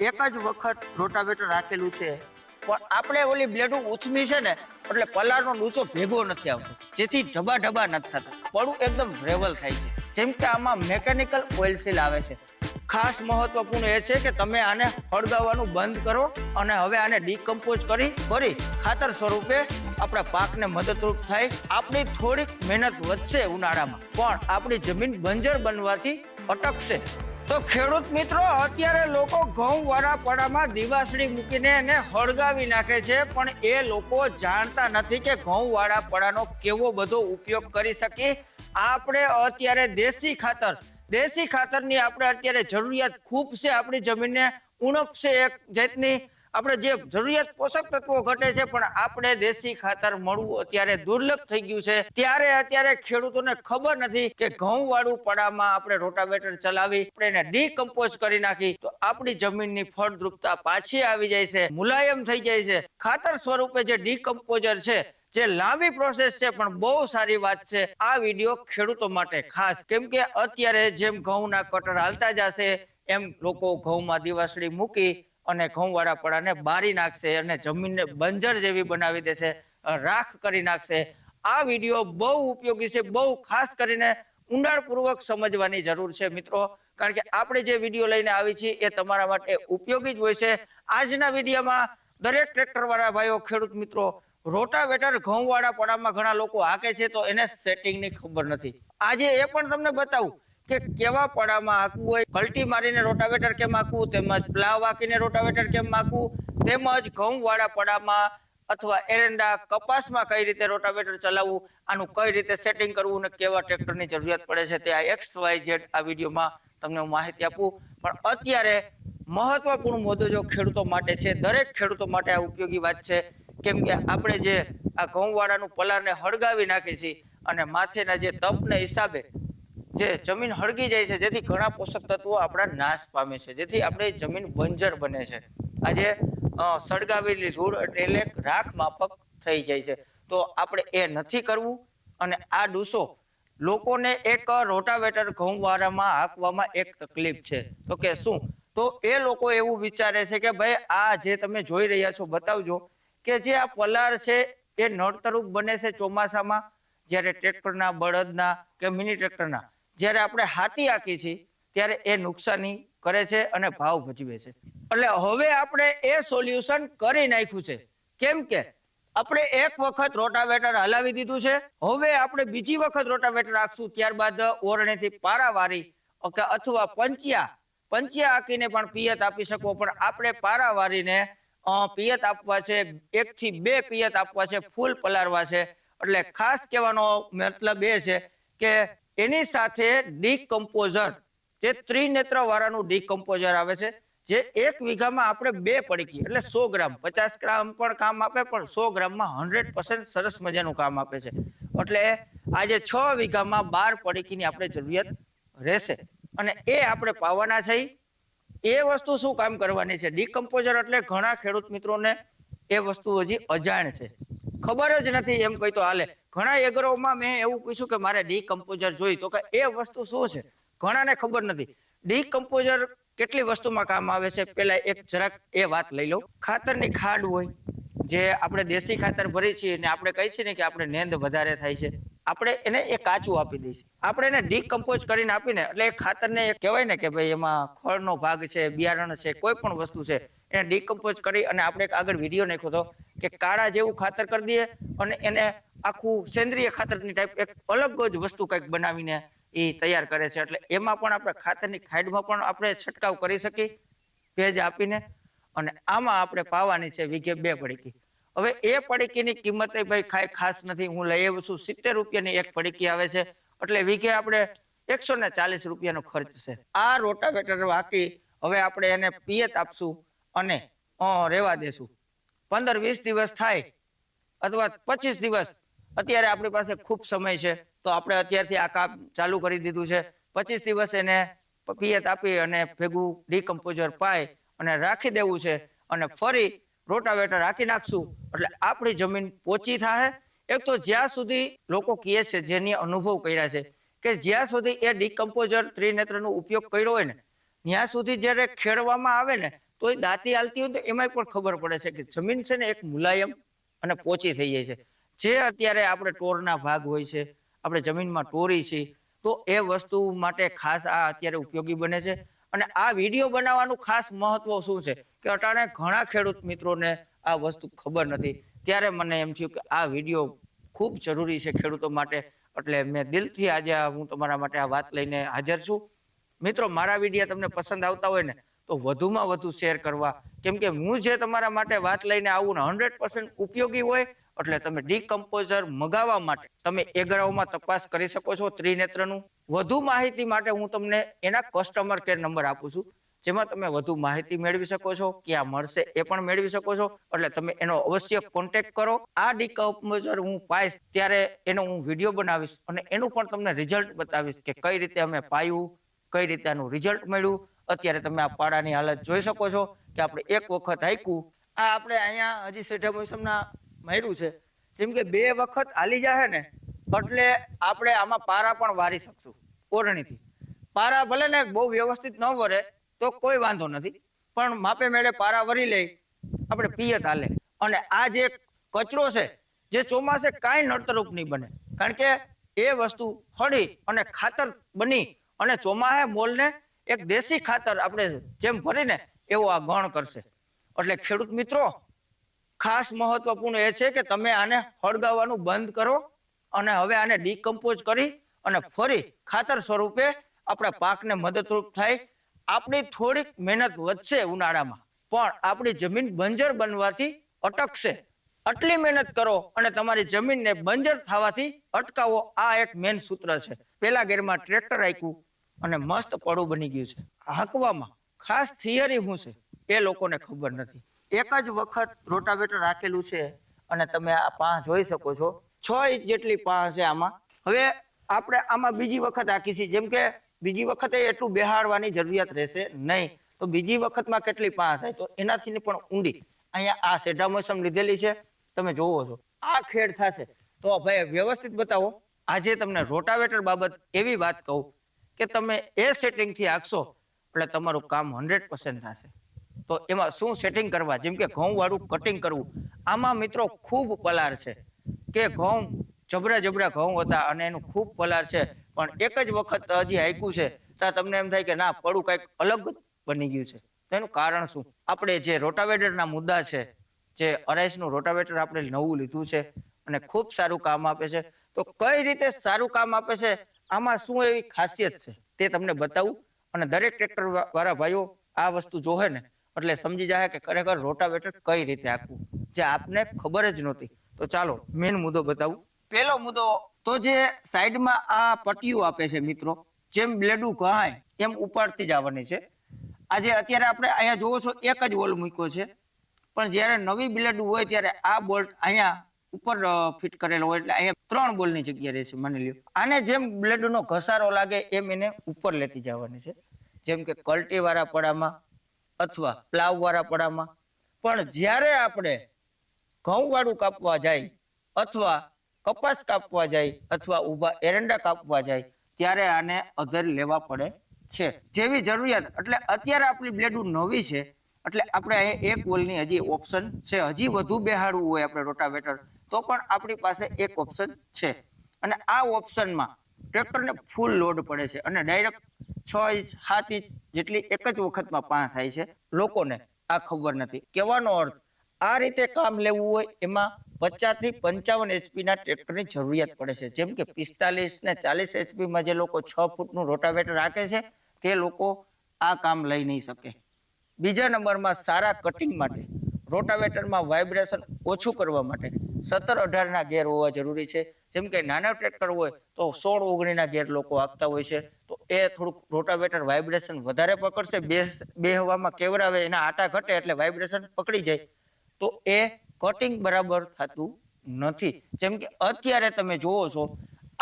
એક જ વખત રોટાવેટર રાખેલું છે. પણ આપણે ઓલી બ્લેડું ઉથમી છે ને, એટલે પલાળનો લૂચો ભેગો નથી આવતો. જેથી ઢબા ઢબા નથી થતા. પડું એકદમ રેવલ થાય છે. જેમ કે આમાં મેકેનિકલ ઓઇલ સીલ આવે છે. ખાસ મહત્વપૂર્ણ એ છે કે તમે આને હળગાવવાનું બંધ કરો અને હવે આને ડીકમ્પોઝ કરી ફરી ખાતર સ્વરૂપે આપણા પાકને મદદરૂપ થાય. આપણી થોડીક મહેનત વધશે ઉનાળામાં. પણ આપણી જમીન બંજર બનવાથી અટકશે. તો ખેડૂત મિત્રો, અત્યારે લોકો ઘઉં વાળાપડામાં દિવાસળી મૂકીને એને હળગાવી નાખે છે, પણ એ લોકો જાણતા નથી કે ઘઉં વાળા કેવો બધો ઉપયોગ કરી શકીએ. આપણે અત્યારે દેશી ખાતર, દેશી ખાતરની આપણે અત્યારે જરૂરિયાત ખૂબ છે, આપણી જમીનને ઉણપ છે એક જાતની. આપણે જે જરૂરિયાત પોષક તત્વો ઘટે છે, પણ આપણે દેશી ખાતર મળવું અત્યારે દુર્લભ થઈ ગયું છે. ત્યારે અત્યારે ખેડૂતોને ખબર નથી કે ઘઉં વાળું પડામાં આપણે રોટાવેટર ચલાવી, આપણે એને ડીકમ્પોઝ કરી નાખી, તો આપણી જમીનની ફળદ્રુપતા પાછી આવી જાય છે, મુલાયમ થઈ જાય છે. ખાતર સ્વરૂપે જે ડીકમ્પોઝર છે, જે લાંબી પ્રોસેસ છે, પણ બહુ સારી વાત છે. આ વીડિયો ખેડૂતો માટે ખાસ, કેમ કે અત્યારે જેમ ઘઉંના કટર હાલતા જશે એમ લોકો ઘઉંમાં દિવાસળી મૂકી અને ઘઉંવાળા પડાને બારી નાખશે અને જમીનને બંજર જેવી બનાવી દેશે, રાખ કરી નાખશે. આ વીડિયો બહુ ઉપયોગી છે, બહુ ખાસ કરીને ઊંડાણપૂર્વક સમજવાની જરૂર છે મિત્રો. કારણ કે આપણે જે વીડિયો લઈને આવી છીએ એ તમારા માટે ઉપયોગી જ હોય છે. આજના વિડીયોમાં દરેક ટ્રેક્ટર વાળા ભાઈઓ, ખેડૂત મિત્રો, રોટાવેટર ઘઉંવાળા પડામાં ઘણા લોકો હાકે છે, તો એને સેટિંગની ખબર નથી. આજે એ પણ તમને બતાવું. કે કેવા પડામાં હાંકવું હોય? કલ્ટી મારીને રોટાવેટર કેમ હાંકવું તેમજ પ્લાવ વાકીને રોટાવેટર કેમ હાંકવું તેમજ ઘઉંવાળા પડામાં અથવા એરંડા કપાસમાં કઈ રીતે રોટાવેટર ચલાવવું? આનું કઈ રીતે સેટિંગ કરવું અને કેવા ટ્રેક્ટરની જરૂરિયાત પડે છે તે આ એક્સ વાય ઝેડ આ વિડીયોમાં તમને હું માહિતી આપું. પણ અત્યારે મહત્વપૂર્ણ મુદ્દો જો ખેડૂતો માટે છે, દરેક ખેડૂતો માટે આ ઉપયોગી વાત છે. કેમ કે આપણે જે આ ઘઉંવાળાનું પલારને હળગાવી નાખીએ છીએ અને માથેના જે તપને હિસાબે જે જમીન હળગી જાય છે, જેથી ઘણા પોષક તત્વો આપણા નાશ પામે છે. જેથી આપણી જમીન બંજર બને છે. આજે સળગાવેલી ધૂળ એટલે રાખ માફક થઈ જાય છે. તો આપણે એ નથી કરવું અને આ ડૂસો લોકોને એક રોટાવેટર ઘઉંવાળામાં હાંકવામાં એક તકલીફ છે. તો કે શું? તો એ લોકો એવું વિચારે છે કે ભાઈ, આ જે તમે જોઈ રહ્યા છો, બતાવજો કે જે આ પલાર છે એ નળતરૂપ બને છે ચોમાસામાં, જ્યારે ટ્રેક્ટરના, બળદના કે મિની ટ્રેક્ટરના. જ્યારે આપણે હાથી આંકી છીએ, ત્યારે એ નુકસાની કરે છે અને ભાવ ભજવે છે. એટલે હવે આપણે એ સોલ્યુશન કરી નાખ્યું છે. કેમ કે આપણે એક વખત રોટાવેટર હલાવી દીધું છે. હવે આપણે બીજી વખત રોટાવેટર રાખશું, ત્યારબાદ ઓરણેથી પારાવારી ઓકે અથવા પંચિયા પંચિયા આંકીને પણ પિયત આપી શકો, પણ આપણે પારાવારીને પિયત આપવા છે એક થી બે પિયત આપવા છે, ફૂલ પલારવા છે. એટલે ખાસ કહેવાનો મતલબ એ છે કે એની સાથે ડીકમ્પોઝર જે ત્રિનેત્ર વાળાનું ડીકમ્પોઝર આવે છે, જે એક વીઘામાં આપણે બે પડીકી, એટલે સો ગ્રામ, પચાસ ગ્રામ પણ કામ આપે, પણ સો ગ્રામમાં હંડ્રેડ પર્સન્ટ સરસ મજાનું કામ આપે છે. એટલે આજે છ વીઘામાં બાર પડીકીની આપણે જરૂરિયાત રહેશે. અને એ આપણે પાવાના છે એ વસ્તુ શું કામ કરવાની છે? ડીકમ્પોઝર એટલે ઘણા ખેડૂત મિત્રોને એ વસ્તુ હજી અજાણ છે. ખબર જ નથી એમ કહી તો હાલે. ઘણા એગ્રોમાં મેં એવું પૂછ્યું કે મારે ડીકમ્પોઝર જોઈ. તો કે એ વસ્તુ શું છે? ઘણાને ખબર નથી. ડીકમ્પોઝર કેટલી વસ્તુમાં કામ આવે છે? પેલા એક જરાક એ વાત લઈ લઉં. ખાતરની ખાડ હોય, જે આપણે દેશી ખાતર ભરી છીએ ને આપણે કહી છીએ ને કે આપણે નેંદ વધારે થાય છે. આપણે એને એ કાચું આપી દઈશું આપણે એને ડીકમ્પોઝ કરીને આપીને, એટલે એ ખાતરને એ કહેવાય ને કે ભાઈ એમાં ખળનો ભાગ છે, બિયારણ છે, કોઈ પણ વસ્તુ છે એને ડીકમ્પોઝ કરી અને આપણે એક આગળ વીડિયો નાખ્યો હતો કે કાળા જેવું ખાતર કરી દઈએ અને એને આખું સેન્દ્રિય ખાતરની ટાઈપ એક અલગ જ વસ્તુ કંઈક બનાવીને એ તૈયાર કરે છે. એટલે એમાં પણ આપણે ખાતરની ખાઈડમાં પણ આપણે છંટકાવ કરી શકીએ, ભેજ આપીને અને આમાં આપણે પાવાની છે વીઘે બે પડીકી. હવે એ પડીકીની કિંમત ભાઈ ખાય ખાસ નથી. હું લઈ આવું છું સિત્તેર રૂપિયાની એક પડીકી આવે છે. એટલે વીઘે આપણે એકસો ને ચાલીસ રૂપિયાનો ખર્ચ છે. આ રોટાવેટર વાકી હવે આપણે એને પિયત આપશું. અને રહેવા દેશું. પંદર વીસ દિવસ થાય, અથવા પચીસ દિવસ. અત્યારે આપણી પાસે ખૂબ સમય છે, તો આપણે અત્યારથી આ કામ ચાલુ કરી દીધું છે. પચીસ દિવસ એને પિયત આપી અને ભેગું ડીકમ્પોઝર પાય અને રાખી દેવું છે. અને ફરી રોટાવેટર રાખી નાખશું. એટલે આપણી જમીન પોચી થાય એક તો જ્યાં સુધી લોકો કહે છે, જેની અનુભવ કર્યા છે, કે જ્યાં સુધી એ ડીકમ્પોઝર ત્રિનેત્રનો ઉપયોગ કર્યો હોય ને, ત્યાં સુધી જ્યારે ખેડવામાં આવે ને તો એ દાંતી હાલતી હોય તો એમાંય પણ ખબર પડે છે કે જમીન છે ને એક મુલાયમ અને પોચી થઈ જાય છે. જે અત્યારે આપણે ટોરના ભાગ હોય છે, આપણે જમીનમાં ટોરી છે, તો એ વસ્તુ માટે ખાસ આ અત્યારે ઉપયોગી બને છે. અને આ વીડિયો બનાવવાનું ખાસ મહત્વ શું છે? કે અટાણે ઘણા ખેડૂત મિત્રોને આ વસ્તુ ખબર નથી. ત્યારે મને એમ થયું કે આ વીડિયો ખૂબ જરૂરી છે ખેડૂતો માટે. એટલે મેં દિલથી આજે હું તમારા માટે આ વાત લઈને હાજર છું. મિત્રો, મારા વીડિયો તમને પસંદ આવતા હોય ને તો વધુમાં વધુ શેર કરવા. કેમ કે હું જે તમારા માટે વાત લઈને આવું ને હંડ્રેડ પર્સન્ટ ઉપયોગી હોય, એટલે તમે ડીકમ્પોઝર મગાવવા માટે તમે એગરાઓમાં તપાસ કરી શકો છો ત્રિનેત્રનું. વધુ માહિતી માટે હું તમને એના કસ્ટમર કેર નંબર આપું છું, જેમાં તમે વધુ માહિતી મેળવી શકો છો, ક્યાં મળશે એ પણ મેળવી શકો છો, એટલે તમે એનો અવશ્ય કોન્ટેક્ટ કરો. આ ડીકમ્પોઝર હું પાઈશ ત્યારે એનો હું વીડિયો બનાવીશ અને એનું પણ તમને રિઝલ્ટ બતાવીશ કે કઈ રીતે અમે પાયું, કઈ રીતે આનું રિઝલ્ટ મળ્યું અત્યારે તમે આ પાડાની હાલત જોઈ શકો છો કે આપણે એક વખત હાઈકું. આ આપણે અહીંયા હજી સેઠા મોસમના માર્યું છે. જેમ કે બે વખત હાલી જશે ને, એટલે આપણે આમાં પારા પણ વારી શકશું ઓરણીથી. પારા ભલે ને બહુ વ્યવસ્થિત ન વરે, તો કોઈ વાંધો નથી. પણ માપે મેળે પારા વરી લઈ આપણે પિયત હાલે. અને આ જે કચરો છે, જે ચોમાસે કાંઈ નડતરૂપ નહીં બને. કારણ કે એ વસ્તુ હળી અને ખાતર બની અને ચોમાહે મોલને એક દેશી ખાતર આપણે જેમ ભરીને એવો આ ગણ કરશે. એટલે ખેડૂત મિત્રો, ખાસ મહત્વપૂર્ણ એ છે કે તમે આને હળગાવવાનું બંધ કરો અને હવે આને ડીકમ્પોઝ કરી અને ફરી ખાતર સ્વરૂપે આપણા પાકને મદદરૂપ થાય. આપણી થોડીક મહેનત વધશે ઉનાળામાં, પણ આપણી જમીન બંજર બનવાથી અટકશે. આટલી મહેનત કરો અને તમારી જમીનને બંજર થવાથી અટકાવો, આ એક મેન સૂત્ર છે. પેલા ગેરમાં ટ્રેક્ટર રાખ્યું અને મસ્ત પડું બની ગયું છે. હાંકવામાં ખાસ થિયરી શું છે એ લોકોને ખબર નથી. એક જ વખત રોટાવેટર રાખેલું છે અને તમે આ પાહ જોઈ શકો છો. છ ઇંચ જેટલી પાહ છે આમાં. હવે આપણે આમાં બીજી વખત હાંકી છે. જેમ કે બીજી વખતે એટલું બેહાડવાની જરૂરિયાત રહેશે નહીં. તો બીજી વખતમાં કેટલી પાહ થાય? તો એનાથી પણ ઊંડી. અહીંયા આ સેઢા મોસમ લીધેલી છે. તમે જોવો છો. આ ખેડ થશે. તો ભાઈ વ્યવસ્થિત બતાવો. આજે તમને રોટાવેટર બાબત એવી વાત કહું કે તમે એ સેટિંગથી આખશો એટલે તમારું કામ હંડ્રેડ પર્સન્ટ થશે. તો એમાં શું સેટિંગ કરવા? જેમ કે ઘઉં વાળું કટિંગ કરવું. આમાં મિત્રો ખૂબ પલાર છે. કે ઘઉં, જબરા જબરા ઘઉં હતા અને એનું ખૂબ પલાર છે. પણ એક જ વખત હજી હાઈકું છે ત્યાં તમને એમ થાય કે ના પડું કંઈક અલગ બની ગયું છે. તો એનું કારણ શું? આપણે જે રોટાવેટરના મુદ્દા છે, જે અરાઈસનું રોટાવેટર આપણે નવું લીધું છે અને ખૂબ સારું કામ આપે છે. તો કઈ રીતે સારું કામ આપે છે? આમાં શું એવી ખાસિયત છે તે તમને બતાવું અને દરેક ટ્રેક્ટર વાળા ભાઈઓ આ વસ્તુ જોહે ને એટલે સમજી જાય કે ખરેખર રોટાવેટર કઈ રીતે આપવું જે આપને ખબર જ નહોતી. તો ચાલો મેન મુદ્દો બતાવું. પહેલો મુદ્દો, તો જે સાઈડમાં આ પટ્ટીઓ આપે છે મિત્રો, જેમ બ્લેડું કહાય એમ ઉપાડતી જ આવવાની છે. આજે અત્યારે આપણે અહીંયા જોવો છો, એક જ બોલ મૂક્યો છે. પણ જ્યારે નવી બ્લેડ હોય ત્યારે આ બોલ્ટ અહીંયા ઉપર ફિટ કરેલો હોય એટલે અહીંયા ત્રણ બોલની જગ્યા રહેશે માની લ્યો. આને જેમ બ્લેડનો ઘસારો લાગે એમ એને ઉપર લેતી જવાની છે. જેમ કે કલ્ટીવાળા પડામાં અથવા પ્લાવ વાળા પડામાં. પણ જ્યારે આપણે ઘઉં વાળું કાપવા જાય અથવા કપાસ કાપવા જાય અથવા ઊભા એરંડા કાપવા જાય, ત્યારે આને અધર લેવા પડે છે. જેવી જરૂરિયાત, એટલે અત્યારે આપણી બ્લેડું નવી છે, એટલે આપણે અહીંયા એક બોલની હજી ઓપ્શન છે. હજી વધુ બેહાડવું હોય આપણે રોટાવેટર તો પણ આપણી પાસે એક ઓપ્શન છે. અને આ ઓપ્શનમાં ટ્રેક્ટરને ફૂલ લોડ પડે છે અને ડાયરેક્ટ છ ઇંચ, સાત ઇંચ જેટલી એક જ વખતમાં પાં થાય છે લોકોને. આ ખબર નથી. કહેવાનો અર્થ, આ રીતે કામ લેવું હોય એમાં પચાસથી પંચાવન એચપી ના ટ્રેક્ટરની જરૂરિયાત પડે છે. જેમ કે પિસ્તાલીસ ને ચાલીસ એચપીમાં જે લોકો છ ફૂટનું રોટાવેટર રાખે છે, તે લોકો આ કામ લઈ નહીં શકે. બીજા નંબરમાં સારા કટિંગ માટે રોટાવેટરમાં વાઇબ્રેશન ઓછું કરવા માટે સત્તર અઢારના ગેર હોવા જરૂરી છે. જેમ કે નાના ટ્રેક્ટર હોય તો સોળ ઓગણીના ગેર લોકો આપતા હોય છે. તો એ થોડુંક રોટાવેટર વાઇબ્રેશન વધારે પકડશે બે બે હવામાં કેવરાવે, એના આટા ઘટે એટલે વાઇબ્રેશન પકડી જાય. તો એ કટિંગ બરાબર થતું નથી. જેમ કે અત્યારે તમે જુઓ છો,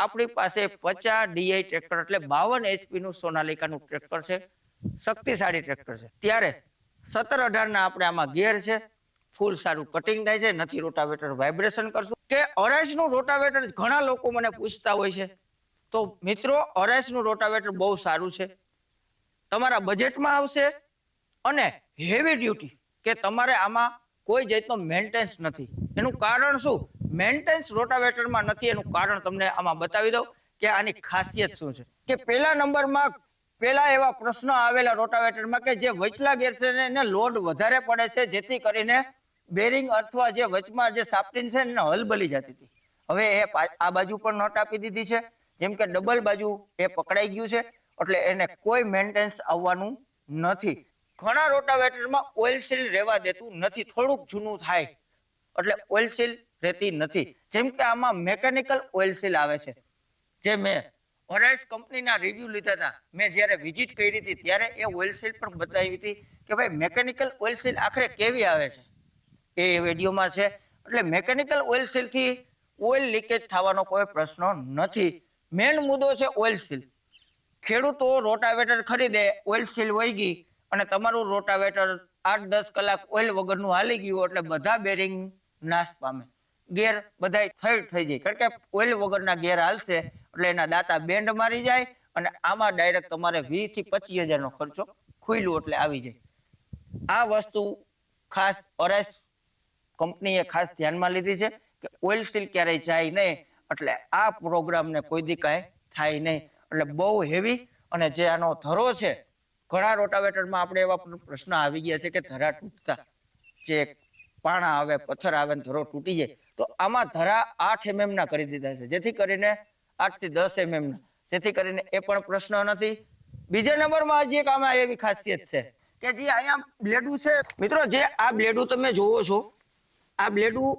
આપણી પાસે પચાસ ડીઆઈ ટ્રેક્ટર એટલે બાવન એચપીનું સોનાલિકાનું ટ્રેક્ટર છે, શક્તિશાળી ટ્રેક્ટર છે. ત્યારે સત્તર અઢારના આપણે આમાં ગેર છે ફૂલ સારું કટિંગ થાય છે, નથી રોટાવેટર વાઇબ્રેશન કરશું. કે અરાઈસનું રોટાવેટર ઘણા લોકો મને પૂછતા હોય છે. તો મિત્રો અરાઈસનું રોટાવેટર બહુ સારું છે. તમારા બજેટમાં આવશે અને હેવી ડ્યુટી કે તમારે આમાં કોઈ જાતનો મેન્ટેન્સ નથી. એનું કારણ શું? મેન્ટેન્સ રોટાવેટરમાં નથી, એનું કારણ તમને આમાં બતાવી દઉં કે આની ખાસિયત શું છે. કે પહેલા નંબરમાં પહેલા એવા પ્રશ્નો આવેલા રોટાવેટરમાં કે જે વચલા ગેર છે એને લોડ વધારે પડે છે, જેથી કરીને બેરિંગ અથવા જે વચમાં જે સાપટીન છે એને હલબલી જતી હતી. હવે એ આ બાજુ પણ નોટ આપી દીધી છે. જેમ કે ડબલ બાજુ એ પકડાઈ ગયું છે. એટલે એને કોઈ મેન્ટેન્સ આવવાનું નથી. ઘણા રોટાવેટરમાં ઓઇલ સીલ રહેવા દેતું નથી. થોડુંક જૂનું થાય. એટલે ઓઇલ સીલ રહેતી નથી. જેમ કે આમાં મેકેનિકલ ઓઇલ સીલ આવે છે. જે મેં ઓરાઇસ કંપનીના રિવ્યુ લીધા હતા. મેં જ્યારે વિઝિટ કરી હતી, ત્યારે એ ઓઇલ સીલ પણ બતાવી હતી કે ભાઈ, મેકેનિકલ ઓઇલ સીલ આખરે કેવી આવે છે? એ વિડીયોમાં છે. એટલે મેકેનિકલ ઓઇલ સીલથી ઓઇલ લીકેજ થવાનો કોઈ પ્રશ્ન નથી. મેઇન મુદ્દો છે ઓઇલ સીલ ખેડૂતો રોટાવેટર ખરીદે ઓઇલ સીલ વહી ગઈ અને તમારું રોટાવેટર આઠ દસ કલાક ઓઇલ વગરનું હાલી ગયું એટલે બધા બેરિંગ નાશ પામે. ગેર બધા ફેલ થઈ જાય. કારણ કે ઓઇલ વગરના ગેર હાલશે એટલે એના દાંતા બેન્ડ મારી જાય અને આમાં ડાયરેક્ટ તમારે વીસથી પચીસ હજારનો ખર્ચો ખુલ્લું એટલે આવી જાય. આ વસ્તુ ખાસ ઓરેસ કંપનીએ ખાસ ધ્યાનમાં લીધી છે કે ઓઇલ સીલ ક્યારેય જાય નહીં, એટલે આ પ્રોગ્રામને કોઈ દી કાંઈ થાય નહીં. એટલે બહુ હેવી અને જે આનો ધરો છે, ઘણા રોટાવેટરમાં આપણે એવા પ્રશ્ન આવી ગયા છે કે ધરા તૂટતા, જે પાણા આવે, પથ્થર આવે ધરો તૂટી જાય, તો આમાં ધરા આઠ એમએમ ના કરી દીધા છે. જેથી કરીને આઠથી દસ એમએમ ના. જેથી કરીને એ પણ પ્રશ્ન નથી. બીજા નંબરમાં હજી એક આમાં એવી ખાસિયત છે કે જે અહીંયા બ્લેડું છે. મિત્રો, જે આ બ્લેડું તમે જોવો છો આ બ્લેડું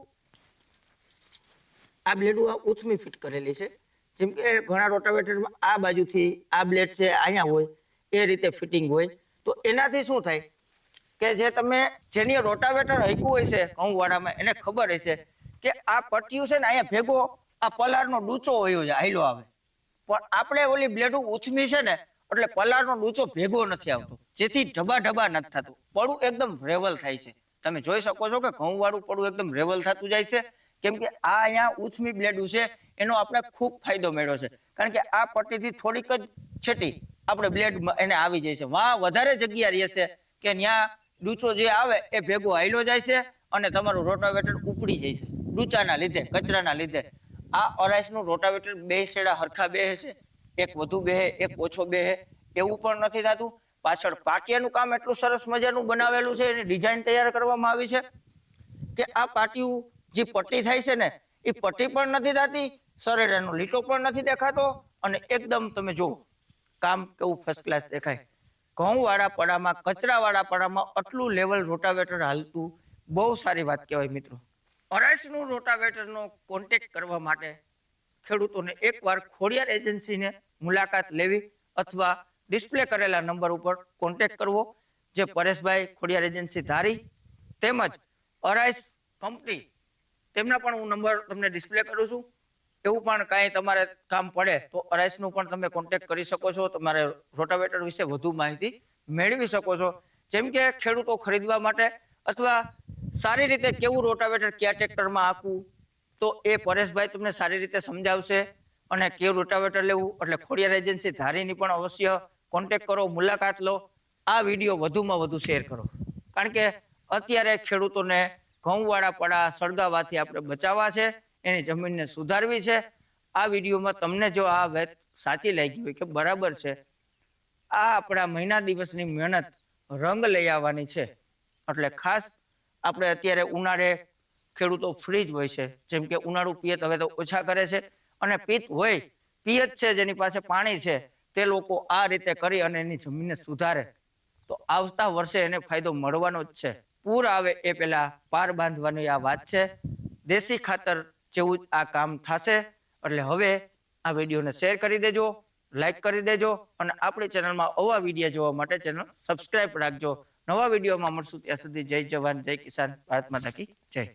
આ બ્લેડું આ ઉથમી ફિટ કરેલી છે. જેમ કે ઘણા રોટાવેટરમાં આ બાજુથી આ બ્લેડ છે, અહીંયા હોય, એ રીતે ફિટિંગ હોય. તો એનાથી શું થાય કે જે તમે જેની રોટાવેટર હૈકું હોય છે ઘઉંવાળામાં એને ખબર હશે કે આ પટ્ટીયું છે ને અહીંયા ભેગો, આ પલારનો ડૂચો હોય છે હાઈલો આવે. પણ આપણે ઓલી બ્લેડું ઉથમી છે ને, એટલે પલારનો ડૂચો ભેગો નથી આવતો. જેથી ઢબા ઢબા નથી થતું. પડું એકદમ રેવલ થાય છે. તમે જોઈ શકો છો કે ઘઉં વાળું પડું એકદમ રેવલ થતું જાય છે. કેમ કે આ અહીંયા ઉછમી બ્લેડું છે, એનો આપણે ખૂબ ફાયદો મેળવ્યો છે. કારણ કે આ પટ્ટીથી થોડીક જ છેટી આપણે બ્લેડ એને આવી જાય છે. વાં વધારે જગ્યા રહેશે કે ત્યાં ડૂચો જે આવે એ ભેગો હાઈલો જાય છે અને તમારું રોટાવેટર ઉપડી જાય છે. ડૂચાના લીધે, કચરાના લીધે. આ અરાઈસનું રોટાવેટર બે શેડા હરખા બેહે છે. એક વધુ બેહે, એક ઓછો બેહે. એવું પણ નથી થતું. પાછળ પાટિયાનું કામ એટલું સરસ મજાનું બનાવેલું છે, એની ડિઝાઇન તૈયાર કરવામાં આવી છે, કે આ પાટિયું જે પટ્ટી થાય છે ને, એ પટ્ટી પણ નથી થતી સરેડાનો લીટો પણ નથી દેખાતો, અને એકદમ તમે જુઓ, કામ કેવું ફર્સ્ટ ક્લાસ દેખાય. ઘઉં વાળા પડામાં કચરા વાળા પડામાં આટલું લેવલ રોટાવેટર હાલતું, બહુ સારી વાત કહેવાય મિત્રો. અરાઈસનું રોટાવેટરનો કોન્ટેક્ટ કરવા માટે ખેડૂતોને એકવાર ખોડિયાર એજન્સીને મુલાકાત લેવી, અથવા ડિસ્પ્લે કરેલા નંબર ઉપર કોન્ટેક્ટ કરવો, જે પરેશભાઈ ખોડિયાર એજન્સી ધારી તેમજ અરાઈસ કંપની, તેમના પણ હું નંબર તમને ડિસ્પ્લે કરું છું. એવું પણ કાંઈ તમારે કામ પડે તો અરાઈસનું પણ તમે કોન્ટેક્ટ કરી શકો છો. તમારે રોટાવેટર વિશે વધુ માહિતી મેળવી શકો છો. જેમ કે ખેડૂતો ખરીદવા માટે અથવા સારી રીતે કેવું રોટાવેટર કયા ટ્રેક્ટરમાં આપવું, તો એ પરેશભાઈ તમને સારી રીતે સમજાવશે અને કેવું રોટાવેટર લેવું, એટલે ખોડિયાર એજન્સી ધારીની પણ અવશ્ય કોન્ટેક્ટ કરો, મુલાકાત લો. આ વીડિયો વધુમાં વધુ શેર કરો. કારણ કે અત્યારે ખેડૂતોને ઘઉંવાળા પડા સળગાવવાથી આપણે બચાવવા છે, એની જમીનને સુધારવી છે. આ વિડીયોમાં તમને જો આ વાત સાચી લાગી હોય કે બરાબર છે, આ આપણા મહિના દિવસની મહેનત રંગ લઈ આવવાની છે. એટલે ખાસ આપણે અત્યારે ઉનાળે ખેડૂતો ફ્રી જ હોય છે. જેમ કે ઉનાળુ પિયત હવે તો ઓછા કરે છે. અને પિત્ત હોય, પિયત છે જેની પાસે પાણી છે. તે લોકો આ રીતે કરી અને એની જમીનને સુધારે. તો આવતા વર્ષે એને ફાયદો મળવાનો જ છે. પૂર આવે એ પહેલા પાર બાંધવાની આ વાત છે. દેશી ખાતર જેવું આ કામ થશે. એટલે હવે આ વિડીયોને શેર કરી દેજો, લાઈક કરી દેજો અને આપણી ચેનલમાં આવા વીડિયો જોવા માટે ચેનલ સબસ્ક્રાઇબ રાખજો. નવા વિડીયોમાં મળશું ત્યાં સુધી જય જવાન, જય કિસાન, ભારત માતા કી જય.